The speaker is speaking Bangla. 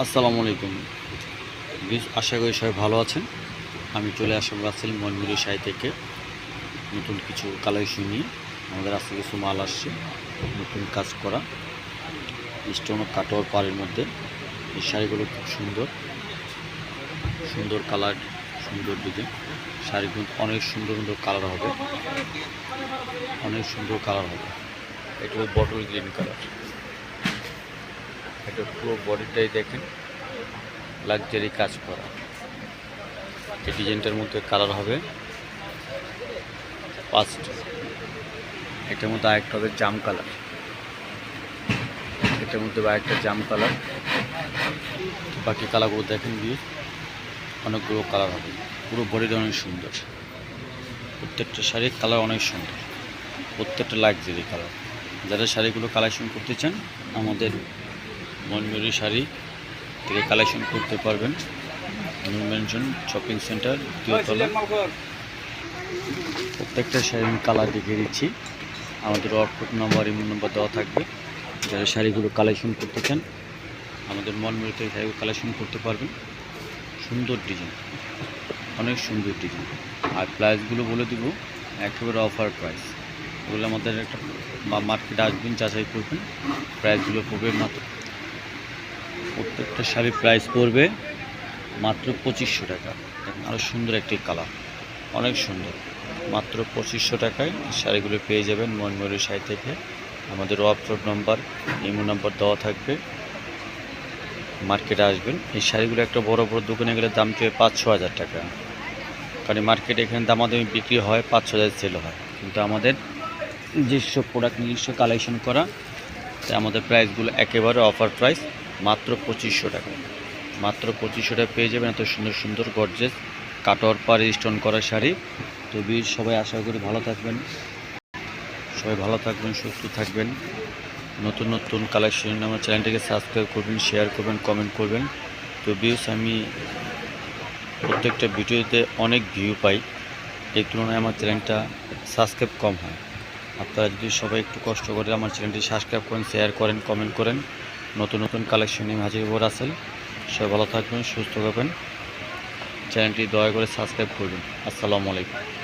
আসসালামু আলাইকুম। আশা করি সবাই ভালো আছেন। আমি চলে আসলাম রাসেল মনমুরি সাই থেকে নতুন কিছু কালেকশন নিয়ে। আমাদের আজকে কিছু মাল আসছে, নতুন কাজ করা। স্টোন কাটোয়ার পাড়ের মধ্যে। এই শাড়িগুলো খুব সুন্দর। সুন্দর কালার, সুন্দর ডিজাইন। শাড়িগুলো অনেক সুন্দর সুন্দর কালার হবে। অনেক সুন্দর কালার হবে। এটা বটল গ্রিন কালার। এটা পুরো বডিটাই দেখেন লাক্সারি কাজ করা। এই ডিজাইনটার মধ্যে কালার হবে পাঁচটা এটার মধ্যে আরেকটা হবে জাম কালার এটার মধ্যে আরেকটা জাম কালার বাকি কালারগুলো দেখেন দিয়ে অনেকগুলো কালার হবে। পুরো বডিটা অনেক সুন্দর। প্রত্যেকটা শাড়ির কালার অনেক সুন্দর। প্রত্যেকটা লাক্সারি কালার যারা শাড়িগুলো কালেকশন করতে চান, আমাদের মনমুরি শাড়ি থেকে কালেকশন করতে পারবেন। নিউ শপিং সেন্টার দ্বিতীয়তলা প্রত্যেকটা শাড়ি আমি কালার দেখিয়ে দিচ্ছি। আমাদের হোয়াটসঅ্যাপ নম্বর ইমেল নম্বর দেওয়া থাকবে। যারা শাড়িগুলো কালেকশন করতে চান, আমাদের মনমুরি থেকে শাড়িগুলো কালেকশন করতে পারবেন। সুন্দর ডিজাইন অনেক সুন্দর ডিজাইন আর প্রাইসগুলো বলে দেবো, একেবারে অফার প্রাইস ওগুলো আমাদের একটা মার্কেটে আসবেন, যাচাই করবেন। প্রাইসগুলো পড়বে মাত্র প্রত্যেকটা শাড়ির প্রাইস পড়বে মাত্র পঁচিশশো টাকা। আরও সুন্দর একটি কালার অনেক সুন্দর। মাত্র পঁচিশশো টাকায় শাড়িগুলো পেয়ে যাবেন মনময়ূরী শাড়ি থেকে। আমাদের হোয়াটসঅ্যাপ নাম্বার ইমো নাম্বার দেওয়া থাকবে। মার্কেটে আসবেন। এই শাড়িগুলো একটা বড় বড় দোকানে গেলে দাম চেয়ে পাঁচ ছ হাজার টাকা। কারণ মার্কেটে এখানে দাম দামাদামি বিক্রি হয় পাঁচ ছ হাজার সেল হয়। কিন্তু আমাদের নিজস্ব প্রোডাক্ট নিজস্ব কালেকশন করা, তাই আমাদের প্রাইসগুলো একেবারে অফার প্রাইস মাত্র পঁচিশশো টাকা। মাত্র পঁচিশশো টাকা পেয়ে যাবেন এত সুন্দর সুন্দর গর্জেস কাটোয়ার পাড়ে স্টোন করা শাড়ি। তো বীর, সবাই আশা করি ভালো থাকবেন। সবাই ভালো থাকবেন, সুস্থ থাকবেন। নতুন নতুন কালেকশন আমার চ্যানেলটিকে সাবস্ক্রাইব করবেন শেয়ার করবেন কমেন্ট করবেন। তো ভিউস আমি প্রত্যেকটা ভিডিওতে অনেক ভিউ পাই। এই তুলনায় আমার চ্যানেলটা সাবস্ক্রাইব কম হয়। আপনারা যদি সবাই একটু কষ্ট করে আমার চ্যানেলটি সাবস্ক্রাইব করেন শেয়ার করেন কমেন্ট করেন নতুন নতুন কালেকশন নিয়ে হাজির হব রাসেল। সবাই ভালো থাকবেন, সুস্থ থাকবেন। চ্যানেলটি দয়া করে সাবস্ক্রাইব করবেন। আসসালামু আলাইকুম।